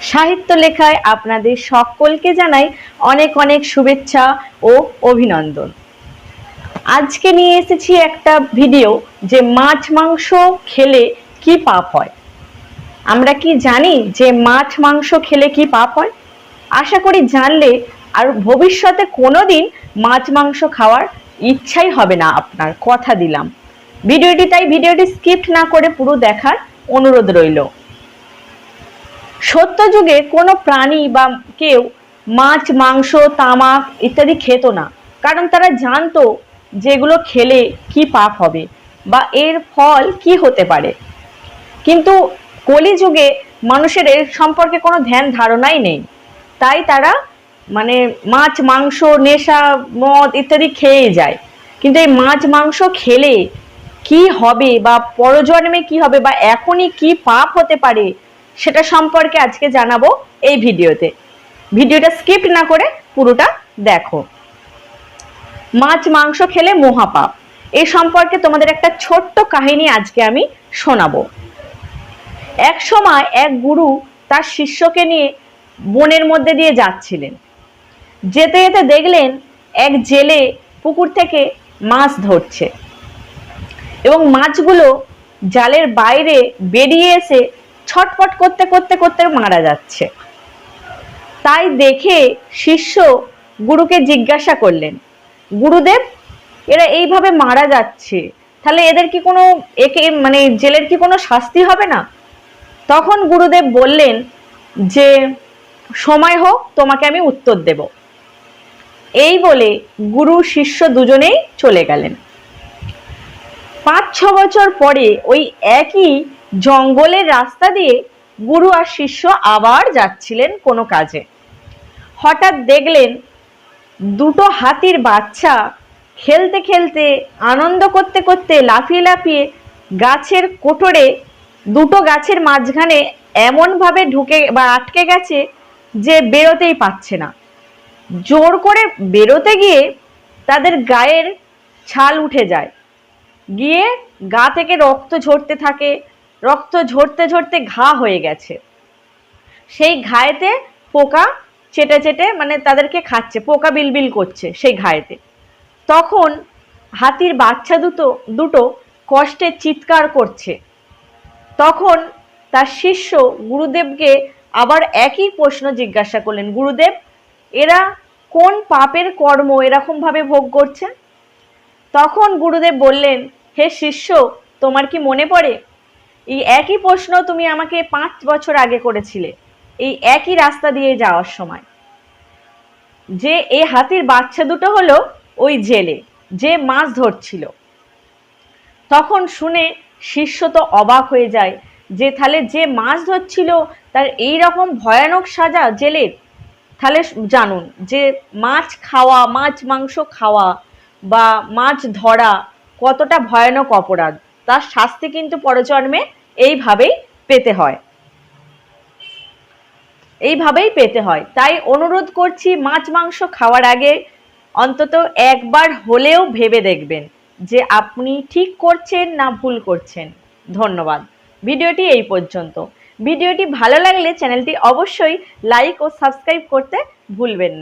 সাহিত্য লেখায় আপনাদের সকলকে জানাই অনেক অনেক শুভেচ্ছা ও অভিনন্দন। আজকে নিয়ে এসেছি একটা ভিডিও যে মাছ মাংস খেলে কি পাপ হয়। আমরা কি জানি যে মাছ মাংস খেলে কি পাপ হয়? আশা করি জানলে আর ভবিষ্যতে কোনো দিন মাছ মাংস খাওয়ার ইচ্ছাই হবে না আপনার, কথা দিলাম। ভিডিওটি তাই ভিডিওটি স্কিপ না করে পুরো দেখার অনুরোধ রইল। সত্য যুগে কোনো প্রাণী বা কেউ মাছ, মাংস, তামাক ইত্যাদি খেত না। কারণ তারা জানতো যেগুলো খেলে কি পাপ হবে বা এর ফল কি হতে পারে। কিন্তু কলিযুগে মানুষের এর সম্পর্কে কোনো ধ্যান ধারণাই নেই। তাই তারা মানে মাছ, মাংস, নেশা, মদ ইত্যাদি খেয়ে যায়। কিন্তু এই মাছ, মাংস খেলে কি হবে বা পরজন্মে কি হবে বা এখনই কি পাপ হতে পারে সেটা সম্পর্কে আজকে জানাব এই ভিডিওতে। ভিডিওটা স্কিপ না করে পুরোটা দেখো। মাছ, মাংস খেলে মহাপাপ। এই সম্পর্কে তোমাদের একটা ছোট্ট কাহিনী আজকে আমি শোনাবো। এক সময় এক গুরু তার শিষ্যকে নিয়ে বনের মধ্যে দিয়ে যাচ্ছিলেন। যেতে যেতে দেখলেন এক জেলে পুকুর থেকে মাছ ধরছে। এবং মাছগুলো জালের বাইরে বেরিয়ে এসে ছটপট করতে করতে করতে মারা যাচ্ছে। তাই দেখে শিষ্য গুরুকে জিজ্ঞাসা করলেন, গুরুদেব, এরা এইভাবে মারা যাচ্ছে, তাহলে এদের কি কোনো একে মানে জেলের কি কোনো শাস্তি হবে না? তখন গুরুদেব বললেন, যে সময় হোক, তোমাকে আমি উত্তর দেব। এই বলে গুরু শিষ্য দুজনেই চলে গেলেন। পাঁচ ছ বছর পরে ওই একই জঙ্গলের রাস্তা দিয়ে গুরু আর শিষ্য আবার যাচ্ছিলেন কোনো কাজে। হঠাৎ দেখলেন দুটো হাতির বাচ্চা খেলতে খেলতে, আনন্দ করতে করতে লাফিয়ে লাফিয়ে গাছের কোটরে, দুটো গাছের মাঝখানে এমনভাবে ঢুকে বা আটকে গেছে যে বেরোতেই পাচ্ছে না। জোর করে বেরোতে গিয়ে তাদের গায়ের ছাল উঠে যায়। গিয়ে গা থেকে রক্ত ঝরতে থাকে রক্ত ঝরতে ঝরতে ঘা হয়ে গেছে। সেই ঘায়েতে পোকা চেটে চেটে মানে তাদেরকে খাচ্ছে, পোকা বিলবিল করছে সেই ঘায়েতে। তখন হাতির বাচ্চা দুটো দুটো কষ্টে চিৎকার করছে। তখন তার শিষ্য গুরুদেবকে আবার একই প্রশ্ন জিজ্ঞাসা করলেন, গুরুদেব, এরা কোন পাপের কর্ম এরকমভাবে ভোগ করছে? তখন গুরুদেব বললেন, হে শিষ্য, তোমার কি মনে পড়ে এই একই প্রশ্ন তুমি আমাকে পাঁচ বছর আগে করেছিলে। এই একই রাস্তা দিয়ে যাওয়ার সময়। যে এই হাতির বাচ্চা দুটো হলো ওই জেলে, যে মাছ ধরছিল। তখন শুনে শিষ্য তো অবাক হয়ে যায় যে তাহলে যে মাছ ধরছিল তার এই রকম ভয়ানক সাজা জেলের তাহলে জানুন যে মাছ খাওয়া, মাছ মাংস খাওয়া বা মাছ ধরা কতটা ভয়ানক অপরাধ। তার শাস্তি কিন্তু পরজন্মে এইভাবেই পেতে হয়। এইভাবেই পেতে হয়। তাই অনুরোধ করছি, মাছ, মাংস খাওয়ার আগে অন্তত একবার হলেও ভেবে দেখবেন যে আপনি ঠিক করছেন না ভুল করছেন। ধন্যবাদ। ভিডিওটি এই পর্যন্ত। ভিডিওটি ভালো লাগলে চ্যানেলটি অবশ্যই লাইক ও সাবস্ক্রাইব করতে ভুলবেন না।